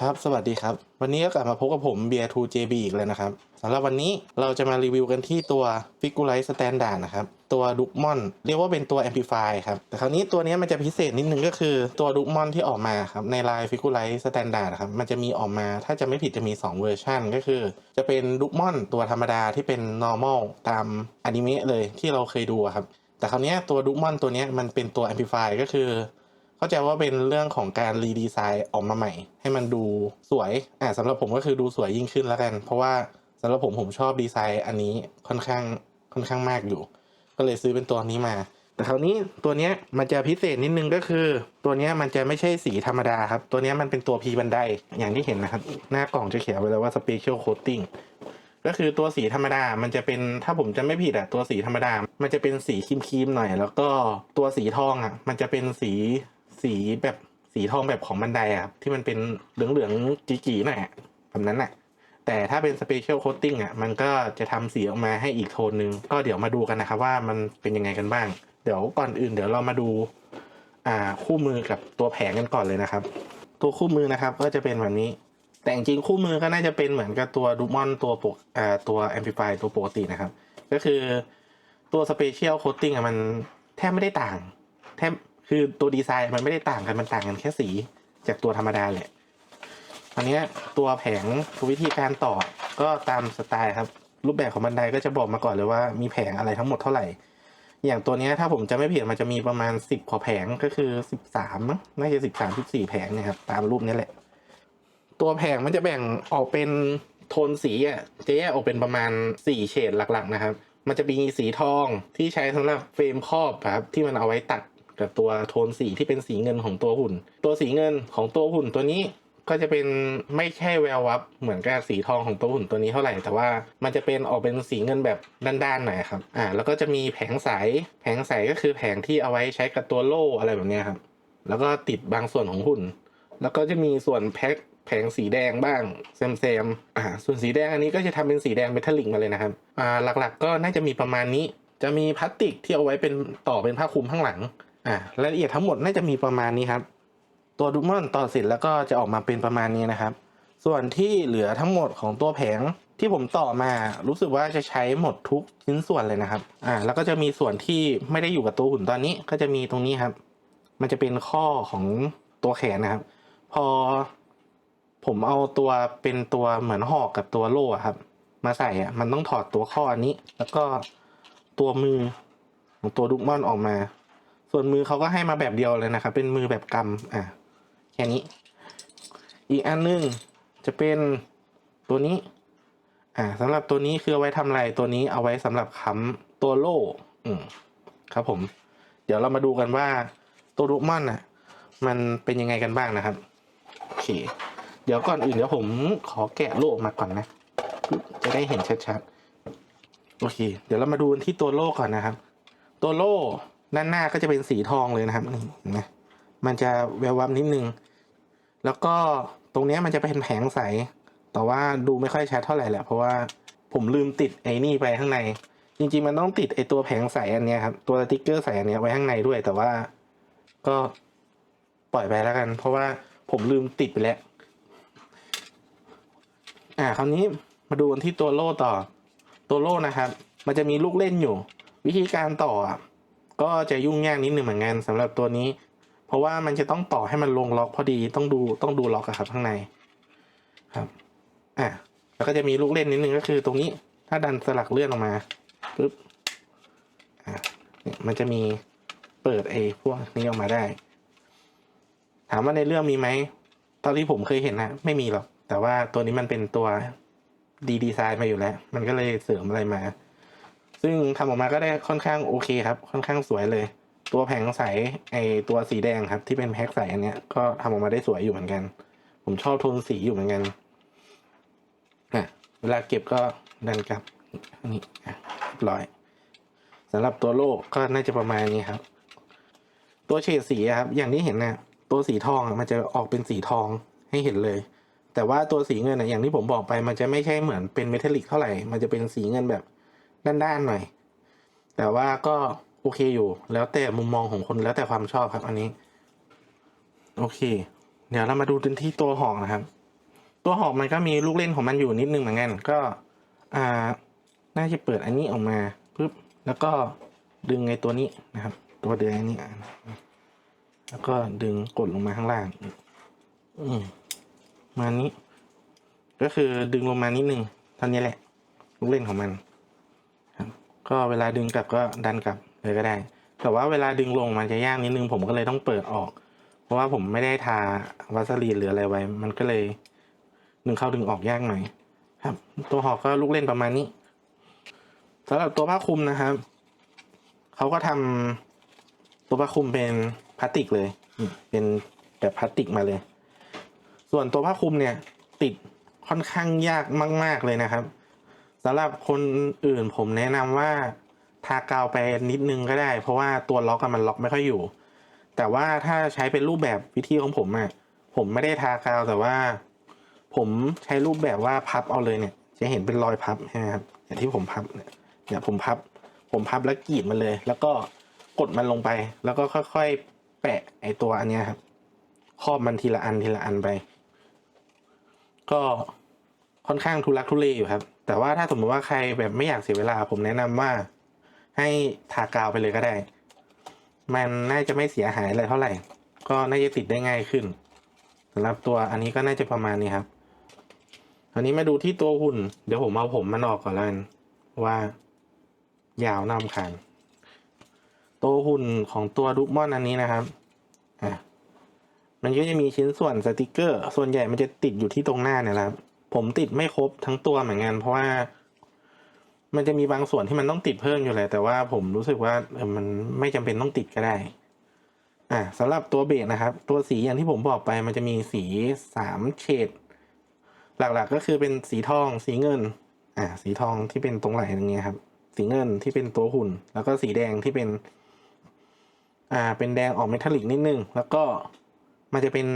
ครับ สวัสดีครับ วันนี้ก็กลับมาพบกับผมเบียร์ 2JB อีกแล้วนะครับสำหรับวันนี้เราจะมารีวิวกันที่ตัว f i g u r i z e Standard นะครับ ตัวดุกมอนเรียกว่าเป็นตัว Amplify ครับ แต่คราวนี้ตัวนี้มันจะพิเศษนิดนึงก็คือตัวดุกมอนที่ออกมาครับ ในลาย f i g u r i z e Standard ครับ มันจะมีออกมาถ้าจะไม่ผิดจะมี 2 เวอร์ชันก็คือ จะเป็นดุกมอนตัวธรรมดาที่เป็น normal ตามอนิเมะเลยที่เราเคยดูครับแต่คราวนี้ตัวดุกมอนตัวนี้มันเป็นตัว Amplify ก็คือ เข้าใจว่าเป็นเรื่องของการรีดีไซน์ออกมาใหม่ ให้มันดูสวยอ่าสำหรับผมก็คือดูสวยยิ่งขึ้นแล้วกัน เพราะว่าสำหรับผมผมชอบดีไซน์อันนี้ค่อนข้างค่อนข้างมากอยู่ ก็เลยซื้อเป็นตัวนี้มา แต่คราวนี้ตัวนี้มันจะพิเศษนิดนึงก็คือ ตัวนี้มันจะไม่ใช่สีธรรมดาครับ ตัวนี้มันเป็นตัวพีบันไดอย่างที่เห็นนะครับ หน้ากล่องจะเขียนไว้เลยว่า special coating ก็คือตัวสีธรรมดา มันจะเป็นถ้าผมจะไม่ผิดอะตัวสีธรรมดา มันจะเป็นสีครีมๆหน่อย แล้วก็ตัวสีทองอะมันจะเป็นสี สีแบบสีทองแบบของบันไดอะครับ ที่มันเป็นเหลืองๆจีๆหน่อยอะแบบนั้นน่ะ แต่ถ้าเป็น Special Coating อะมันก็จะทำสีออกมาให้อีกโทนหนึ่งก็เดี๋ยวมาดูกันนะครับว่ามันเป็นยังไงกันบ้าง เดี๋ยวก่อนอื่นเดี๋ยวเรามาดูอ่าคู่มือกับตัวแผงกันก่อนเลยนะครับ ตัวคู่มือนะครับก็จะเป็นแบบนี้ แต่จริงๆคู่มือก็น่าจะเป็นเหมือนกับตัวดูมอนตัวปกอ่าตัว Amplify ตัวปกตินะครับ ก็คือตัว Special Coating อะมันแทบไม่ได้ต่าง แทบ คือตัวดีไซน์มันไม่ได้ต่างกันมันต่างกันแค่สีจากตัวธรรมดาแหละอันนี้ตัวแผงวิธีการต่อก็ตามสไตล์ครับ รูปแบบของบันไดก็จะบอกมาก่อนเลยว่ามีแผงอะไรทั้งหมดเท่าไหร่ อย่างตัวนี้ถ้าผมจะไม่ผิดมันจะมีประมาณสิบกว่าแผงก็คือสิบสามน่าจะสิบสามสิบสี่แผงเนะครับตามรูปนี้แหละ ตัวแผงมันจะแบ่งออกเป็นโทนสีอะจะแยกออกเป็นประมาณสีเฉดหลักๆนะครับ มันจะมีสีทองที่ใช้สำหรับเฟรมครอบครับที่มันเอาไว้ตัด กับตัวโทนสีที่เป็นสีเงินของตัวหุ่น ตัวสีเงินของตัวหุ่นตัวนี้ก็จะเป็นไม่ใช่แวววับเหมือนกับสีทองของตัวหุ่นตัวนี้เท่าไหร่ แต่ว่ามันจะเป็นออกเป็นสีเงินแบบด้านๆหน่อยครับ อ่า แล้วก็จะมีแผงใส แผงใสก็คือแผงที่เอาไว้ใช้กับตัวโล่อะไรแบบนี้ครับ แล้วก็ติดบางส่วนของหุ่น แล้วก็จะมีส่วนแพ็คแผงสีแดงบ้างแซมแซมอ่า ส่วนสีแดงอันนี้ก็จะทำเป็นสีแดงเมทัลลิกมาเลยนะครับ อ่า หลักๆ ก็น่าจะมีประมาณนี้ จะมีพลาสติกที่เอาไว้เป็นต่อเป็นผ้าคลุมข้างหลัง อ่ารายละเอียดทั้งหมดน่าจะมีประมาณนี้ครับ ตัวดูมอนต่อเสร็จแล้วก็จะออกมาเป็นประมาณนี้นะครับ ส่วนที่เหลือทั้งหมดของตัวแผงที่ผมต่อมารู้สึกว่าจะใช้หมดทุกชิ้นส่วนเลยนะครับ อ่า แล้วก็จะมีส่วนที่ไม่ได้อยู่กับตัวหุ่นตอนนี้ก็จะมีตรงนี้ครับ มันจะเป็นข้อของตัวแขนนะครับ พอผมเอาตัวเป็นตัวเหมือนหอกกับตัวโล่ครับ มาใส่อะมันต้องถอดตัวข้ออันนี้ แล้วก็ตัวมือของตัวดุกมอนออกมา ส่วนมือเขาก็ให้มาแบบเดียวเลยนะครับ เป็นมือแบบกำอะแค่นี้ อีกอันหนึงจะเป็นตัวนี้ อ่าสำหรับตัวนี้คือเอาไว้ทำอะไรตัวนี้เอาไว้สำหรับค้ำตัวโล่อืมครับผม เดี๋ยวเรามาดูกันว่าตัวดุกมอนอะ มันเป็นยังไงกันบ้างนะครับโอเค เดี๋ยวก่อนอื่นเดี๋ยวผมขอแกะโล่มาก่อนนะจะได้เห็นชัดๆโอเค เดี๋ยวเรามาดูที่ตัวโล่ก่อนนะครับ ตัวโล่ ด้านหน้าก็จะเป็นสีทองเลยนะครับนี่นไหมมันจะแวววับนิดนึง แล้วก็ตรงนี้มันจะเป็นแผงใส แต่ว่าดูไม่ค่อยชัดเท่าไหร่แหละเพราะว่าผมลืมติดไอ้นี่ไปข้างใน จริงๆมันต้องติดไอ้ตัวแผงใสอันนี้ครับตัวสติ๊กเกอร์ใสอันนี้ไว้ข้างในด้วย แต่ว่าก็ปล่อยไปแล้วกัน เพราะว่าผมลืมติดไปแล้ว อ่า คราวนี้มาดูกันที่ตัวโล่ต่อ ตัวโล่นะครับ มันจะมีลูกเล่นอยู่ วิธีการต่ออะ ก็จะยุ่งยากนิดหนึ่งเหมือนกันสำหรับตัวนี้ เพราะว่ามันจะต้องต่อให้มันลงล็อกพอดีต้องดูต้องดูล็อกอะครับข้างในครับอะแล้วก็จะมีลูกเล่นนิดนึงก็คือตรงนี้ถ้าดันสลักเลื่อนออกมาปุ๊บอะเนี่ยมันจะมีเปิดไอ้พวกนี้ออกมาได้ ถามว่าในเรื่องมีไหมตอนที่ผมเคยเห็นนะไม่มีหรอกแต่ว่าตัวนี้มันเป็นตัวดีดีไซน์มาอยู่แล้ว มันก็เลยเสริมอะไรมา ซึ่งทำออกมาก็ได้ค่อนข้างโอเคครับ ค่อนข้างสวยเลย ตัวแผงใสไอตัวสีแดงครับ ที่เป็นแพ็คใสอันเนี้ยก็ทำออกมาได้สวยอยู่เหมือนกัน ผมชอบโทนสีอยู่เหมือนกันอะเวลาเก็บก็ดันกลับนี่เรียบร้อยสำหรับตัวโลกก็น่าจะประมาณนี้ครับ ตัวเฉดสีครับ อย่างที่เห็นนะตัวสีทองมันจะออกเป็นสีทองให้เห็นเลย แต่ว่าตัวสีเงินอะอย่างที่ผมบอกไป มันจะไม่ใช่เหมือนเป็นเมทัลลิกเท่าไหร่ มันจะเป็นสีเงินแบบ ด้านๆหน่อย แต่ว่าก็โอเคอยู่ แล้วแต่มุมมองของคนแล้วแต่ความชอบครับ อันนี้ โอเค เดี๋ยวเรามาดูที่ตัวหอกนะครับ ตัวหอกมันก็มีลูกเล่นของมันอยู่นิดนึงเหมือนกันก็ อ่า น่าจะเปิดอันนี้ออกมาปุ๊บแล้วก็ดึงไอ้ตัวนี้นะครับ ตัวเดือยนนี้แล้วก็ดึงกดลงมาข้างล่าง อืมมานี้ ก็คือดึงลงมานิดนึงเท่านี้แหละ ลูกเล่นของมัน ก็เวลาดึงกลับก็ดันกลับเลยก็ได้ แต่ว่าเวลาดึงลงมันจะยากนิดนึงผมก็เลยต้องเปิดออก เพราะว่าผมไม่ได้ทาวัสลีนหรืออะไรไว้ มันก็เลยดึงเข้าดึงออกยากหน่อยครับ ตัวหอกก็ลูกเล่นประมาณนี้สำหรับตัวผ้าคลุมนะครับเขาก็ทำตัวผ้าคลุมเป็นพลาสติกเลยเป็นแบบพลาสติกมาเลย ส่วนตัวผ้าคลุมเนี่ย ติดค่อนข้างยากมาก ๆเลยนะครับ สำหรับคนอื่นผมแนะนำว่าทากาวไปนิดนึงก็ได้ เพราะว่าตัวล็อกมันล็อกไม่ค่อยอยู่ แต่ว่าถ้าใช้เป็นรูปแบบวิธีของผมอะผมไม่ได้ทากาวแต่ว่า ผมใช้รูปแบบว่าพับเอาเลยเนี่ย จะเห็นเป็นรอยพับใช่ไหมครับอย่างที่ผมพับเนี่ยเนี่ยผมพับ ผมพับแล้วกรีดมันเลย แล้วก็กดมันลงไป แล้วก็ค่อยๆแปะไอตัวอันเนี้ยครับครอบมันทีละอันทีละอันไป ก็ค่อนข้างทุลักทุเลอยู่ครับ แต่ว่าถ้าสมมติว่าใครแบบไม่อยากเสียเวลาผมแนะนำว่า ให้ทากาวไปเลยก็ได้ มันน่าจะไม่เสียหายอะไรเท่าไหร่ ก็น่าจะติดได้ง่ายขึ้นสำหรับตัวอันนี้ก็น่าจะประมาณนี้ครับอันนี้มาดูที่ตัวหุ่น เดี๋ยวผมเอาผมมันออกก่อนแล้วกันว่ายาวนำคานตัวหุ่นของตัวดุมอนอันนี้นะครับอะมันก็จะมีชิ้นส่วนสติกเกอร์ ส่วนใหญ่มันจะติดอยู่ที่ตรงหน้าเนี่ยแหละครับ ผมติดไม่ครบทั้งตัวเหมือนกันเพราะว่า มันจะมีบางส่วนที่มันต้องติดเพิ่มอยู่แหละแต่ว่าผมรู้สึกว่าเออมันไม่จำเป็นต้องติดก็ได้ อะสำหรับตัวเบสนะครับ ตัวสีอย่างที่ผมบอกไป มันจะมีสีสามเฉดหลักๆก็คือเป็นสีทอง สีเงิน อะสีทองที่เป็นตรงไหล่ตรงนี้ครับ สีเงินที่เป็นตัวหุ่น แล้วก็สีแดงที่เป็น อ่า เป็นแดงออกเมทัลลิกนิดนึง แล้วก็มันจะเป็น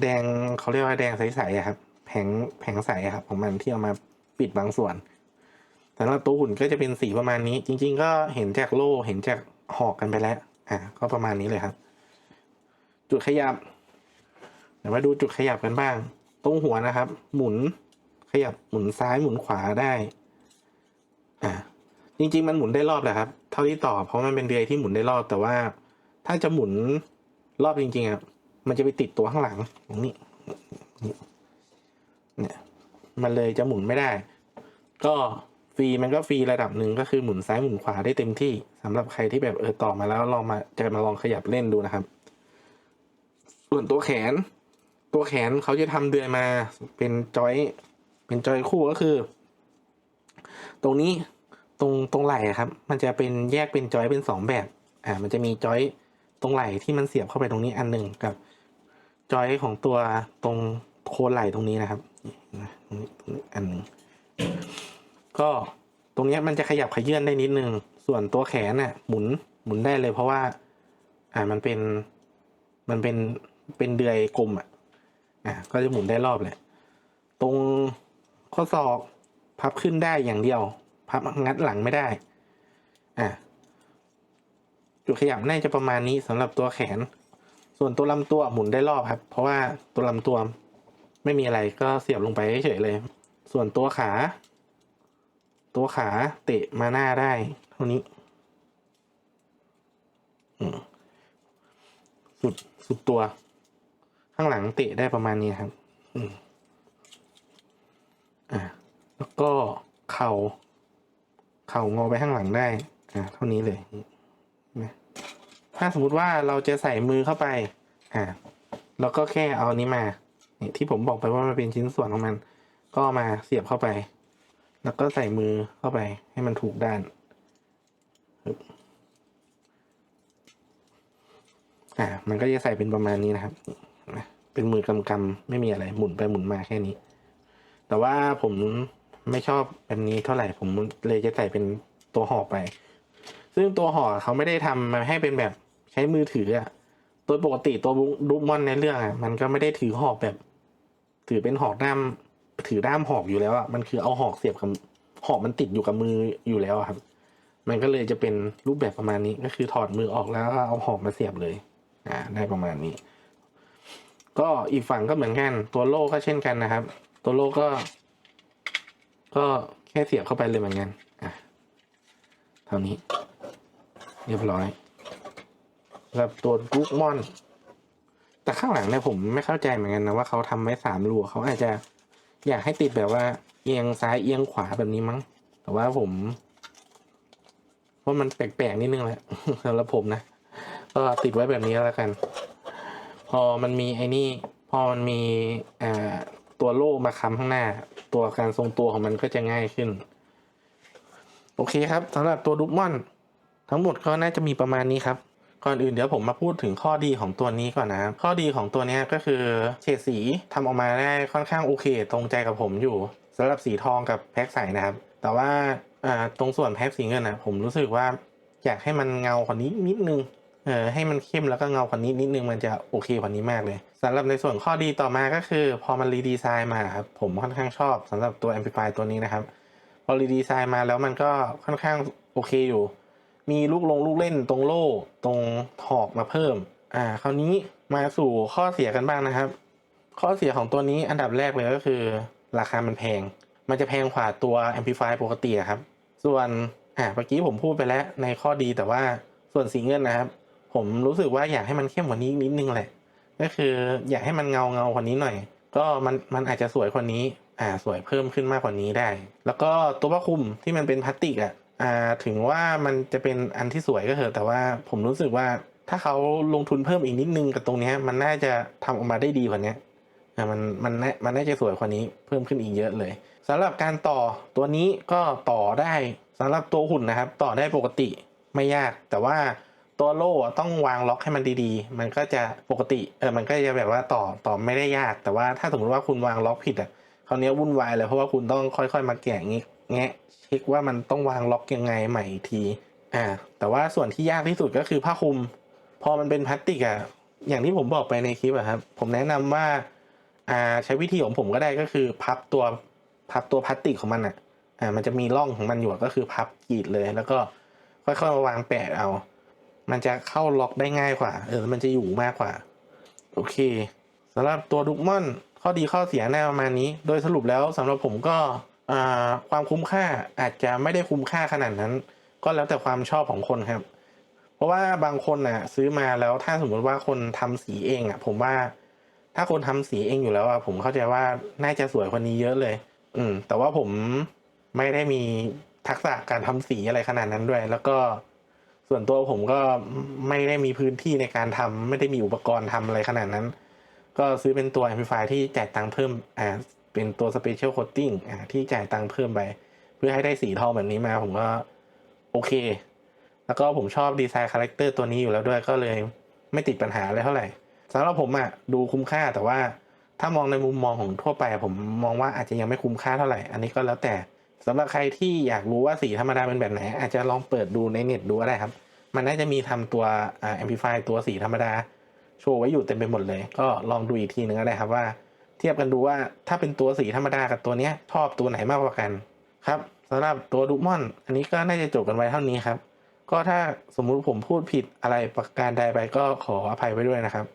แดงเขาเรียกว่าแดงใสๆครับ แผงแผงใสครับของมันที่เอามาปิดบางส่วนสำหรับตัวหุ่นก็จะเป็นสีประมาณนี้ จริง ๆ ก็เห็นจากโล่เห็นจากหอกกันไปแล้ว อ่าก็ประมาณนี้เลยครับ จุดขยับเดี๋ยวมาดูจุดขยับกันบ้าง ตรงหัวนะครับ หมุนขยับหมุนซ้ายหมุนขวาได้ อ่าจริง ๆ มันหมุนได้รอบแหละครับ เท่าที่ต่อเพราะมันเป็นเดือยที่หมุนได้รอบ แต่ว่า ถ้าจะหมุนรอบจริงๆอะมันจะไปติดตัวข้างหลังตรงนี้ มันเลยจะหมุนไม่ได้ ก็ฟรีมันก็ฟรีระดับหนึ่งก็คือหมุนซ้ายหมุนขวาได้เต็มที่สำหรับใครที่แบบเออต่อมาแล้วลองมาจะมาลองขยับเล่นดูนะครับ ส่วนตัวแขน ตัวแขนเขาจะทำเดือยมาเป็นจอยเป็นจอยคู่ก็คือ ตรงนี้ตรงตรงไหล่ครับ มันจะเป็นแยกเป็นจอยเป็นสองแบบ อ่า มันจะมีจอยตรงไหล่ที่มันเสียบเข้าไปตรงนี้อันหนึ่งกับจอยของตัวตรงโคนไหล่ตรงนี้นะครับนะตรงนี้ตรงนี้อันหนึ่งก็ตรงนี้มันจะขยับขยื่นได้นิดนึง ส่วนตัวแขนน่ะหมุนหมุนได้เลยเพราะว่าอ่ามันเป็นมันเป็นเป็นเดือยกลมอะอะก็จะหมุนได้รอบเลยตรงข้อศอกพับขึ้นได้อย่างเดียว พับงัดหลังไม่ได้อะจุดขยับน่าจะประมาณนี้สำหรับตัวแขน ส่วนตัวลำตัวหมุนได้รอบครับ เพราะว่าตัวลำตัว ไม่มีอะไรก็เสียบลงไปเฉยเลย ส่วนตัวขา ตัวขาเตะมาหน้าได้เท่านี้สุดสุดตัว ข้างหลังเตะได้ประมาณนี้ครับอ่าแล้วก็เข่า เข่างอไปข้างหลังได้ อ่าเท่านี้เลยนะถ้าสมมติว่าเราจะใส่มือเข้าไป อ่าเราก็แค่เอานี้มา นี่ที่ผมบอกไปว่ามันเป็นชิ้นส่วนของมัน ก็มาเสียบเข้าไป แล้วก็ใส่มือเข้าไปให้มันถูกด้านอ่า มันก็จะใส่เป็นประมาณนี้นะครับ เป็นมือกำกำไม่มีอะไร หมุนไปหมุนมาแค่นี้ แต่ว่าผมไม่ชอบแบบนี้เท่าไหร่ ผมเลยจะใส่เป็นตัวห่อไป ซึ่งตัวห่อเขาไม่ได้ทำมาให้เป็นแบบใช้มือถืออะโดยปกติตัวดูมอนในเรื่องอะมันก็ไม่ได้ถือห่อแบบ ถือเป็นหอกด้ามถือด้ามหอกอยู่แล้วอะมันคือเอาหอกเสียบกับหอกมันติดอยู่กับมืออยู่แล้วครับ มันก็เลยจะเป็นรูปแบบประมาณนี้ก็คือถอดมือออกแล้วก็เอาหอกมาเสียบเลย อ่า ได้ประมาณนี้ ก็อีกฝั่งก็เหมือนกันตัวโล่ก็เช่นกันนะครับ ตัวโลก็ ก็แค่เสียบเข้าไปเลยเหมือนกันอะเท่านี้ เรียบร้อยกับตัวกุ๊กมอน แต่ข้างหลังเนี่ยผมไม่เข้าใจเหมือนกันนะว่าเขาทำไว้สามรูเขาอาจจะอยากให้ติดแบบว่า เอียงซ้ายเอียงขวาแบบนี้มั้ง แต่ว่าผมว่ามันแปลกๆนิดนึงแหละสำหรับผมนะก็ติดไว้แบบนี้แล้วกัน พอมันมีไอ้นี่ พอมันมีตัวโล่มาค้ำข้างหน้า ตัวการทรงตัวของมันก็จะง่ายขึ้น โอเคครับสำหรับตัวดุกมอน ทั้งหมดก็น่าจะมีประมาณนี้ครับ ก่อนอื่นเดี๋ยวผมมาพูดถึงข้อดีของตัวนี้ก่อนนะครับข้อดีของตัวนี้ก็คือเฉดสีทำออกมาได้ค่อนข้างโอเค ตรงใจกับผมอยู่สำหรับสีทองกับแพ็คใสนะครับ แต่ว่าตรงส่วนแพ็คสีเงินนะผมรู้สึกว่าอยากให้มันเงากว่านี้นิดนึงเออให้มันเข้มแล้วก็เงากว่านี้นิดนึงมันจะโอเคกว่านี้มากเลยสำหรับในส่วนข้อดีต่อมาก็คือ พอมันรีดีไซน์มาครับผมค่อนข้างชอบสำหรับตัว Amplify ตัวนี้นะครับพอรีดีไซน์มาแล้วมันก็ค่อนข้างโอเคอยู่ มีลูกลงลูกเล่นตรงโล่ตรงถอกมาเพิ่ม อ่า คราวนี้มาสู่ข้อเสียกันบ้างนะครับ ข้อเสียของตัวนี้อันดับแรกเลยก็คือ ราคามันแพง มันจะแพงกว่าตัว Amplify ปกติครับ ส่วนอ่าเมื่อกี้ผมพูดไปแล้วในข้อดีแต่ว่าส่วนสีเงินนะครับ ผมรู้สึกว่าอยากให้มันเข้มกว่านี้นิดนึงแหละ ก็คืออยากให้มันเงาเงากว่านี้หน่อย ก็มันมันอาจจะสวยกว่านี้ อ่าสวยเพิ่มขึ้นมากกว่านี้ได้ แล้วก็ตัวผ้าคลุมที่มันเป็นพลาสติกอะ อ่าถึงว่ามันจะเป็นอันที่สวยก็เถอะแต่ว่าผมรู้สึกว่าถ้าเขาลงทุนเพิ่มอีกนิดนึงกับตรงนี้มันน่าจะทำออกมาได้ดีกว่านี้มันมันน่ามันน่าจะสวยกว่านี้เพิ่มขึ้นอีกเยอะเลยสำหรับการต่อตัวนี้ก็ต่อได้สำหรับตัวหุ่นนะครับ ต่อได้ปกติไม่ยาก แต่ว่าตัวโล่ต้องวางล็อกให้มันดีๆ มันก็จะปกติเออมันก็จะแบบว่าต่อต่อไม่ได้ยาก แต่ว่าถ้าสมมติว่าคุณวางล็อกผิดอะคราวนี้วุ่นวายเลยเพราะว่าคุณต้องค่อยๆ มาแกะงี้ แงะเช็คว่ามันต้องวางล็อกยังไงใหม่ที อ่า แต่ว่าส่วนที่ยากที่สุดก็คือผ้าคลุม พอมันเป็นพลาสติกอะอย่างที่ผมบอกไปในคลิปอะครับ ผมแนะนำว่า อ่าใช้วิธีของผมก็ได้ก็คือ พับตัวพับตัวพลาสติกของมันอะอ่า มันจะมีร่องของมันอยู่ก็คือพับกรีดเลย แล้วก็ค่อยๆมาวางแปะเอา มันจะเข้าล็อกได้ง่ายกว่า เออ มันจะอยู่มากกว่า โอเคสำหรับตัวดุกมอนข้อดีข้อเสียแน่ประมาณนี้ โดยสรุปแล้วสำหรับผมก็ ความคุ้มค่าอาจจะไม่ได้คุ้มค่าขนาดนั้น ก็แล้วแต่ความชอบของคนครับ เพราะว่าบางคนน่ะ ซื้อมาแล้วถ้าสมมติว่าคนทำสีเองอะ ผมว่า ถ้าคนทำสีเองอยู่แล้วอะผมเข้าใจว่าน่าจะสวยกว่านี้เยอะเลย อืม แต่ว่าผมไม่ได้มีทักษะการทำสีอะไรขนาดนั้นด้วย แล้วก็ส่วนตัวผมก็ไม่ได้มีพื้นที่ในการทำไม่ได้มีอุปกรณ์ทำอะไรขนาดนั้น ก็ซื้อเป็นตัว Amplify ที่จ่ายตังค์เพิ่มอ่า เป็นตัว Special Coating อ่าที่จ่ายตังค์เพิ่มไป เพื่อให้ได้สีทองแบบนี้มาผมก็โอเค แล้วก็ผมชอบดีไซน์คาแรคเตอร์ตัวนี้อยู่แล้วด้วยก็เลยไม่ติดปัญหาอะไรเท่าไหร่สำหรับผมอะดูคุ้มค่าแต่ว่าถ้ามองในมุมมองของทั่วไป ผมมองว่าอาจจะยังไม่คุ้มค่าเท่าไหร่ อันนี้ก็แล้วแต่สำหรับใครที่อยากรู้ว่าสีธรรมดาเป็นแบบไหน อาจจะลองเปิดดูในเน็ตดูก็ได้ครับ มันน่าจะมีทำตัวอ่า amplify ตัวสีธรรมดา โชว์ไว้อยู่เต็มไปหมดเลย ก็ลองดูอีกทีหนึ่งก็ได้ครับว่า เทียบกันดูว่าถ้าเป็นตัวสีธรรมดากับตัวเนี้ยชอบตัวไหนมากกว่ากันครับสำหรับตัวดูมอน อันนี้ก็น่าจะจบกันไว้เท่านี้ครับ ก็ถ้าสมมุติผมพูดผิดอะไรประการใดไปก็ขออภัยไว้ด้วยนะครับ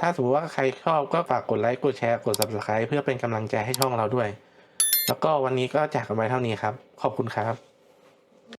ถ้าสมมติว่าใครชอบก็ฝากกดไลค์กดแชร์กด subscribe เพื่อเป็นกำลังใจให้ช่องเราด้วย แล้วก็วันนี้ก็จากกันไว้เท่านี้ครับ ขอบคุณครับ